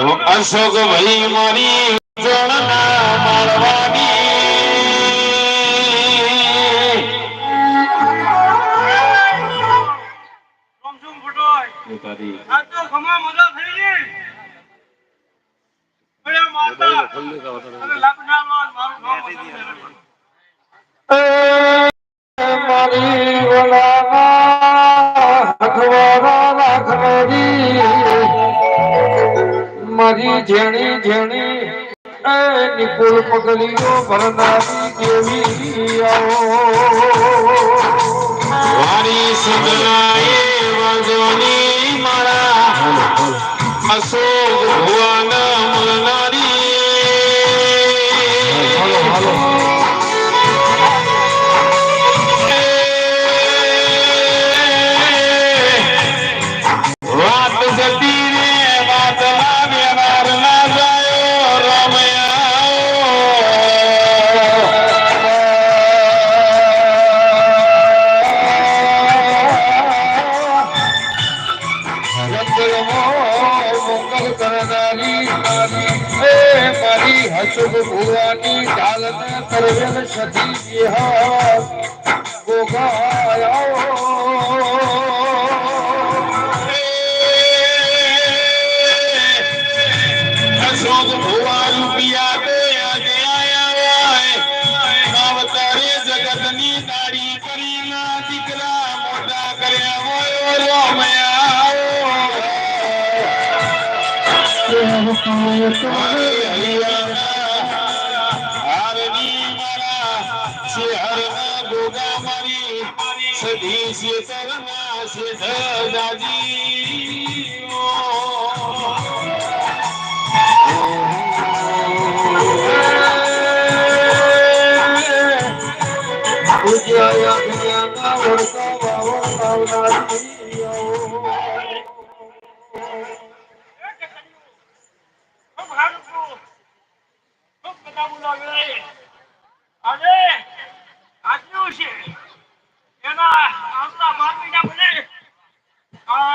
અશોક ભાઈ મારી ચરણના માળવાની. માતા, અરે મારું નામ જેણી જેણે એ નિકુલ પગલીઓ ભરનારી દેવી મારી સગનાએ વાજોની મારા અશોક ભુવન सब भुरानी करी गो सदी से करना से दादी ओ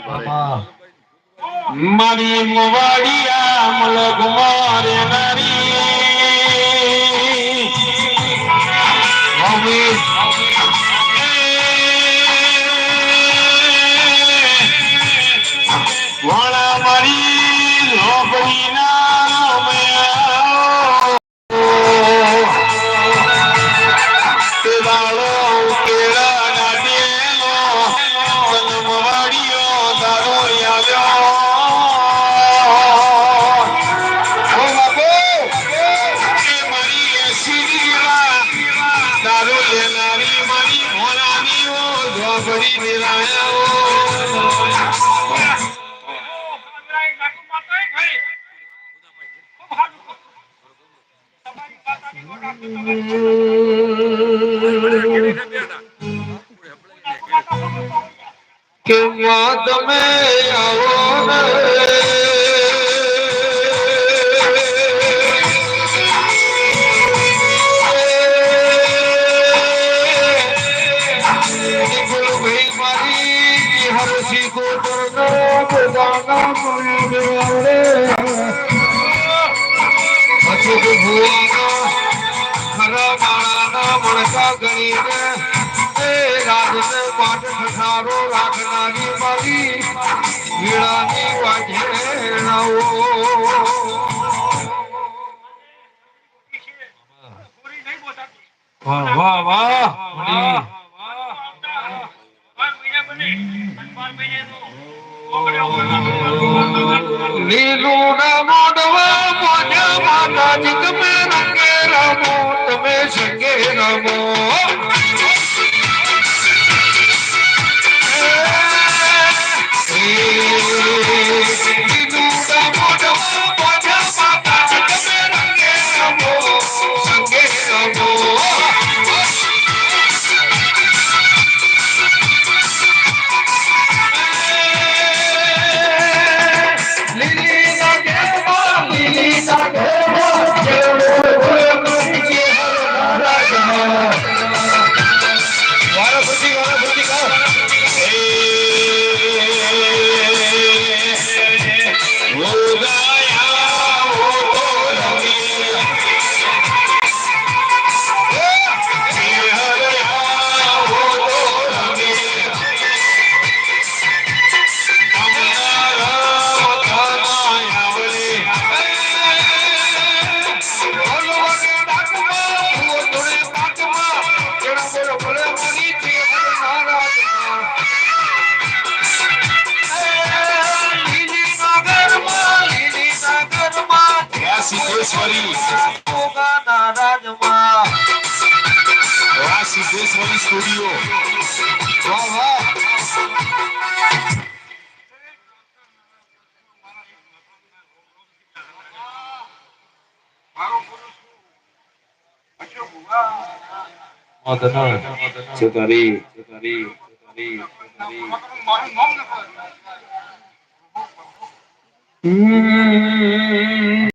મારી. મોવાડિયા મલગ મારે નારી. મને દેવાડે અચૂક ભુવાના ખરા માળાના મણકા ગણીને એ રાજને પાટ ઠઠારો રાખનારી મારી વીણાની બોલાતી. વાહ વાહ વાહ. લીલું ના મોઢવા મોઢા માતાજી, તમે રંગે રમો Rashi Studio. Madana, Chutari, Chutari, Chutari, Chutari.